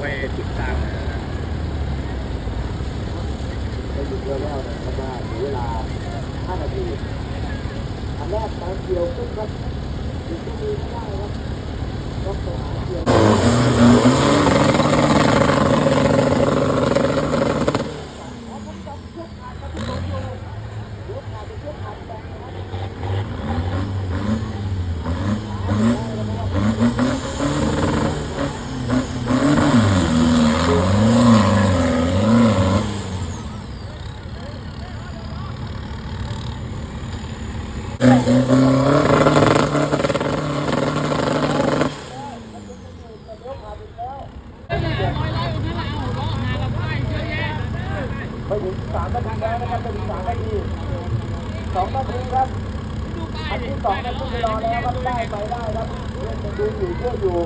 ไว้ติดตามนะไปหยุดเรือแล้วนะครับว่าเหลือเวลา5นาทีอันแรกการเกี่ยวขึ้นครับอยู่ที่มือไม่ได้ครับต้องไปหาเกี่ยว ไปถึง3นาทีแล้วนะครับไปถึง3นาที2นาทีครับอันที่สองนั้นต้องไปรอแล้วครับได้ไปได้ครับดูอยู่ช่วยอยู่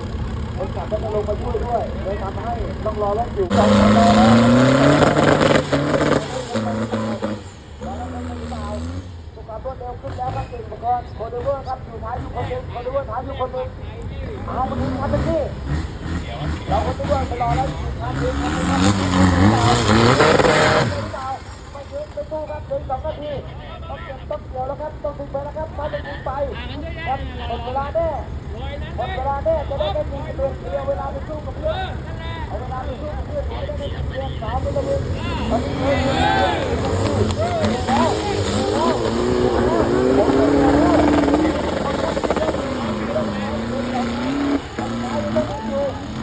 คนขับก็จะลงมาช่วยด้วยเลยทำให้ต้องรอรถอยู่สองนาทีแล้วสุขภาพรวดเร็วขึ้นแล้วครับเก่งอุปกรณ์ โคเดเวอร์ครับอยู่ท้ายอยู่คนหนึงโคเดเวอร์ท้ายอยู่คนหนึงเอาคนนี้ครับเป็นที่เราโคเดเวอร์ไปรอแล้วอยู่ท้ายอยู่คนนึงครับไม่ยืนไม่สู้ครับถึงสองนาทีต้องเก็บต้องเกี่ยวแล้วครับต้องถึงไปแล้วครับมาจะยิงไปครับหมดเวลาแน่หมดเวลาแน่จะได้ไม่มีเดือนเดียวเวลาไปสู้กับเพื่อนเอาเวลาไปสู้กับเพื่อนจะได้ไม่มีเดือนสามเดือนเลยตอนนี้เพื่อนแล้วแล้ว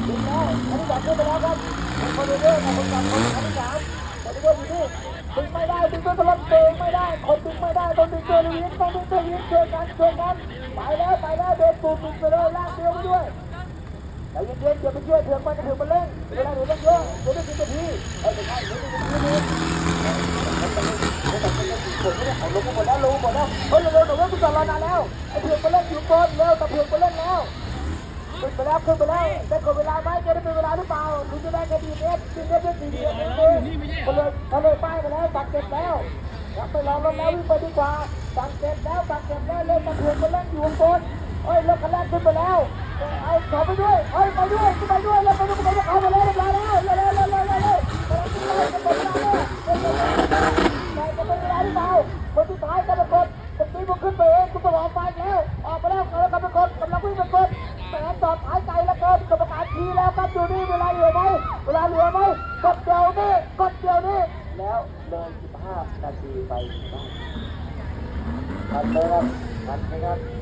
ถึงแล้วอันนี้จับขึ้นไปแล้วครับคนเดียวกับคนจับคนที่สามคนเดียวอยู่นี่ ดึงไม่ได้ดึงตัวตลอดเตงไม่ได้คนดึงไม่ได้ต้องดึงตัวลูกยิงต้องดึงตัวยิงช่วยกันช่วยกันไปแล้วไปแล้วเดินตูดดึงไปเลยลากเดียวไปด้วยใจเย็นๆเดี๋ยวไปช่วยเถื่อนไปจะถือมันเล่นเวลาหนูต้องเยอะเดี๋ยวได้กินนาทีเออไม่ใช่เดี๋ยวได้กินนาทีผมไม่ได้เอาลงมาหมดแล้วลงหมดแล้วเฮ้ยเร็วๆหนูเล่นกูจอดรอนานแล้วไอ้เถื่อนไปเล่นอยู่บนเร็วแตะเถื่อนไปเล่น ไปแล้วขึ้นไปแล้วได้กดเวลาไหมจะได้เป็นเวลาหรือเปล่าถึงจะได้แค่ดีเอสดีเอสเป็นสี่เดือนเองเขาเลยเขาเลยป้ายไปแล้วสั่งเก็บแล้วยับไปรอรถแล้ววิ่งไปดีกว่าสั่งเก็บแล้วสั่งเก็บแล้วเล่นตะเถือนไปเล่นอยู่บนเอ้ยรถคันแรกขึ้นไปแล้วเอาขอไปด้วยเอ้ยไปด้วยไปด้วยแล้วไปด้วยไปด้วยเอาไปเล้วเรียบร้อยแล้วเร็วเร็วเร็วเร็วเร็วเร็ว ดูนี่เวลาเหลือไหมเวลาเหลือไหมกดเดียวนี่กดเดียวนี่แล้วเลย15นาทีไปบ้างทันไหมครับทันไหมครับ